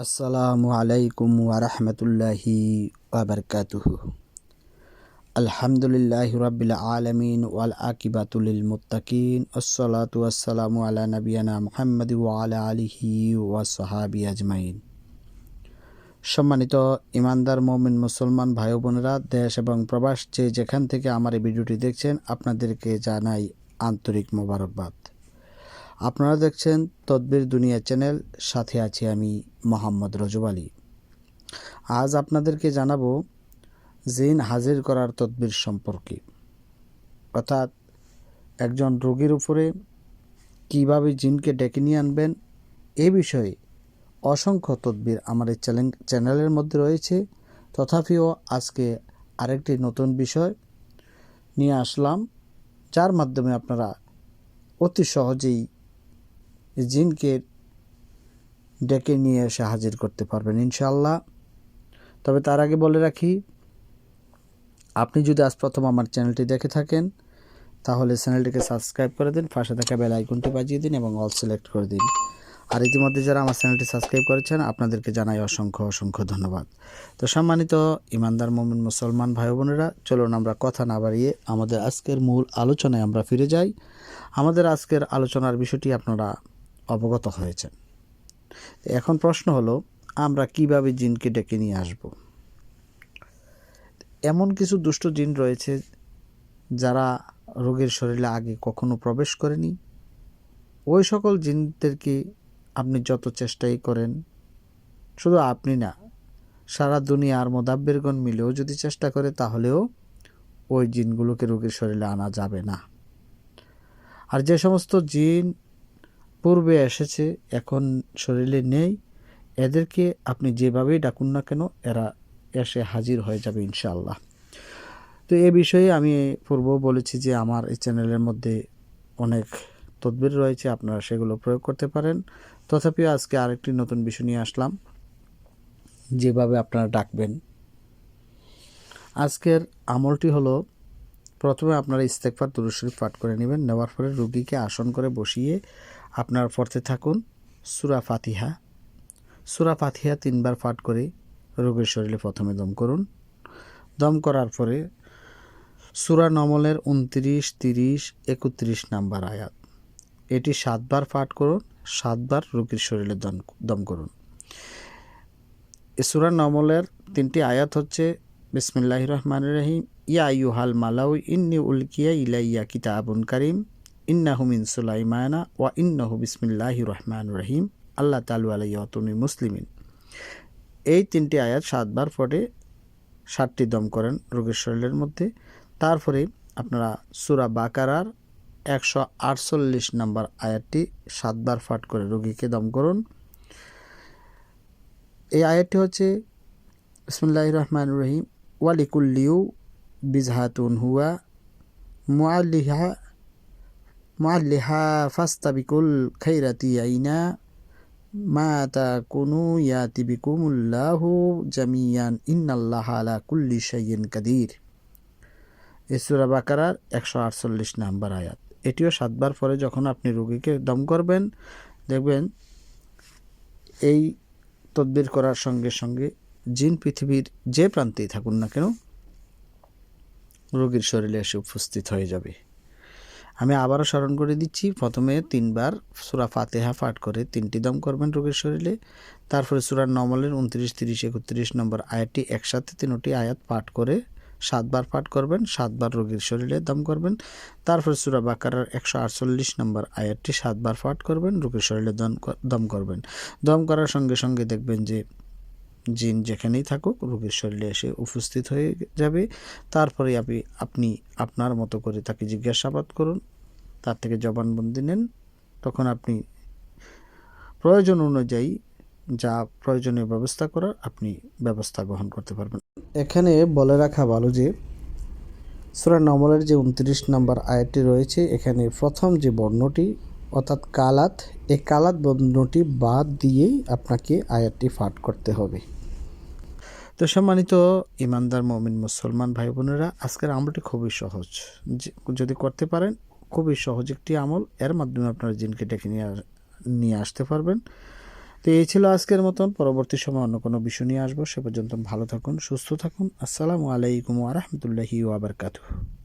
আসসালামু আলাইকুম ওয়ারহমতুল্লাহি ওয়াবারকাতুহ আলহামদুলিল্লাহ রাব্বিল আলমিন ওয়াল আকিবাতুলিল মুত্তাকিন। আসসালাতু আসসালামু আলা নবিয়ানা মুহাম্মদ ওয়ালা আলিহি ওয়াসহাবি আজমাইন। সম্মানিত ইমানদার মমিন মুসলমান ভাই বোনেরা দেশ এবং প্রবাস যে যেখান থেকে আমার এই ভিডিওটি দেখছেন, আপনাদেরকে জানাই আন্তরিক মোবারকবাদ। আপনারা দেখছেন তদবির দুনিয়া চ্যানেল, সাথে আছি আমি মোহাম্মদ রজব আলী। আজ আপনাদেরকে জানাব জিন হাজির করার তদবির সম্পর্কে। অর্থাৎ একজন রোগীর উপরে কীভাবে জিনকে ডেকে নিয়ে আনবেন, এ বিষয়ে অসংখ্য তদবির এই চ্যানেলের মধ্যে রয়েছে। তথাপিও আজকে আরেকটি নতুন বিষয় নিয়ে আসলাম, যার মাধ্যমে আপনারা অতি সহজেই জিনকে ডেকে নিয়ে এসে হাজির করতে পারবেন ইনশাল্লাহ তবে তার আগে বলে রাখি, আপনি যদি আজ প্রথম আমার চ্যানেলটি দেখে থাকেন, তাহলে চ্যানেলটিকে সাবস্ক্রাইব করে দিন, পাশে থাকা বেল আইকনটি বাজিয়ে দিন এবং অল সিলেক্ট করে দিন। আর ইতিমধ্যে যারা আমার চ্যানেলটি সাবস্ক্রাইব করেছেন, আপনাদেরকে জানাই অসংখ্য অসংখ্য ধন্যবাদ। তো সম্মানিত ইমানদার মোমিন মুসলমান ভাই বোনেরা চলুন আমরা কথা না বাড়িয়ে আমাদের আজকের মূল আলোচনায় আমরা ফিরে যাই। আমাদের আজকের আলোচনার বিষয়টি আপনারা অবগত হয়েছেন এখন প্রশ্ন হলো, আমরা কীভাবে জিনকে ডেকে নিয়ে আসব? এমন কিছু দুষ্ট জিন রয়েছে যারা রোগীর শরীরে আগে কখনো প্রবেশ করেনি। ওই সকল জিনদেরকে আপনি যত চেষ্টাই করেন, শুধু আপনি না, সারা দুনিয়ার মোদাব্বেরগণ মিলেও যদি চেষ্টা করে, তাহলেও ওই জিনগুলোকে রোগীর শরীরে আনা যাবে না। আর যে সমস্ত জিন পূর্বে এসেছে, এখন শরীরে নেই। এদেরকে আপনি যেভাবেই ডাকুন না কেন, এরা এসে হাজির হয়ে যাবে ইনশাল্লাহ তো এ বিষয়ে আমি পূর্ব বলেছি যে আমার এই চ্যানেলের মধ্যে অনেক তদবির রয়েছে, আপনারা সেগুলো প্রয়োগ করতে পারেন। তথাপিও আজকে আরেকটি নতুন বিষয় নিয়ে আসলাম, যেভাবে আপনারা ডাকবেন। আজকের আমলটি হলো প্রথমে আপনারা ইস্তেকফার দুরুশরীফ পাঠ করে নেবেন। নেওয়ার পরে রুগীকে আসন করে বসিয়ে আপনার পড়তে থাকুন সুরা ফাতিহা। সুরা ফাতিহা তিনবার পাঠ করে রোগীর শরীরে প্রথমে দম করুন। দম করার পরে সুরা নমলের উনত্রিশ, তিরিশ, একত্রিশ নাম্বার আয়াত। এটি সাতবার পাঠ করুন, সাতবার রোগীর শরীরে দম দম করুন। সুরা নমলের তিনটি আয়াত হচ্ছে বিসমিল্লাহ রহমান রহিম ইয়া ইউহাল মালাউ, ইন্নি উলকিয়া ইলাইয়া কিতাবুন কারিম। ইন্নাহু মিন সুলাইমানা ওয়া ইন্নাহু বিসমিল্লাহ রহমান রহিম আল্লাহ তালু আলাইয়াতুনি মুসলিমিন। এই তিনটি আয়াত সাতবার পরে ষাটটি দম করেন রোগীর শরীরের মধ্যে। তারপরে আপনারা সুরা বাকারার একশো আটচল্লিশ নম্বর আয়াতটি সাতবার ফাট করে রোগীকে দম করুন। এই আয়াতটি হচ্ছে বিসমুল্লাহ রহমান রহিম ওয়ালিকুল্লিউ বিজহাতুন হুয়া মুআল্লিহা মুআল্লিহা ফাস্তাবিকুল খাইরাতি আইনা মা তাকুনু ইয়াতি বিকুমুল্লাহু জামিয়ান ইন্নাল্লাহ আলা কুল্লি শাইইন কাদির এই সূরা বাকারার একশো আটচল্লিশ নাম্বার আয়াত। এটিও সাতবার পরে যখন আপনি রোগীকে দম করবেন, দেখবেন এই তদবির করার সঙ্গে সঙ্গে জিন পৃথিবীর যে প্রান্তেই থাকুন না কেন, রোগীর শরীরে এসে উপস্থিত হয়ে যাবে। আমি আবারও স্মরণ করে দিচ্ছি, প্রথমে তিনবার সুরা ফাতেহা পাঠ করে তিনটি দম করবেন রোগীর শরীরে। তারপরে সুরার নমলের উনত্রিশ, তিরিশ, একত্রিশ নম্বর আয়াতটি একসাথে তিনটি আয়াত পাঠ করে সাতবার পাঠ করবেন, সাতবার রোগীর শরীরে দম করবেন। তারপরে সুরা বাকারার একশো আটচল্লিশ নম্বর আয়াতটি সাতবার পাঠ করবেন, রোগীর শরীরে দম দম করবেন। দম করার সঙ্গে সঙ্গে দেখবেন যে জিন যেখানেই থাকুক, রোগীর শরীরে এসে উপস্থিত হয়ে যাবে। তারপরে আপনি আপনি আপনার মতো করে তাকে জিজ্ঞাসাবাদ করুন, তার থেকে জবানবন্দি নেন। তখন আপনি প্রয়োজন অনুযায়ী যা প্রয়োজনীয় ব্যবস্থা করার আপনি ব্যবস্থা গ্রহণ করতে পারবেন। এখানে বলে রাখা ভালো যে, সুরা নমলের যে উনত্রিশ নম্বর আয়াতটি রয়েছে, এখানে প্রথম যে বর্ণটি অর্থাৎ কালাত এই কালাত বর্ণটি বাদ দিয়েই আপনাকে আয়াতটি ফাট করতে হবে। তো সম্মানিত ইমানদার, মমিন, মুসলমান ভাই বোনেরা, আজকের আমলটি খুবই সহজ। যদি করতে পারেন, খুবই সহজ একটি আমল। এর মাধ্যমে আপনারা জিনকে ডেকে নিয়ে নিয়ে আসতে পারবেন। তো এই ছিল আজকের মতন। পরবর্তী সময় অন্য কোনো বিষয় নিয়ে আসব। সে পর্যন্ত ভালো থাকুন, সুস্থ থাকুন। আসসালামু আলাইকুম ওয়া রাহমাতুল্লাহি ওয়া বারাকাতুহু।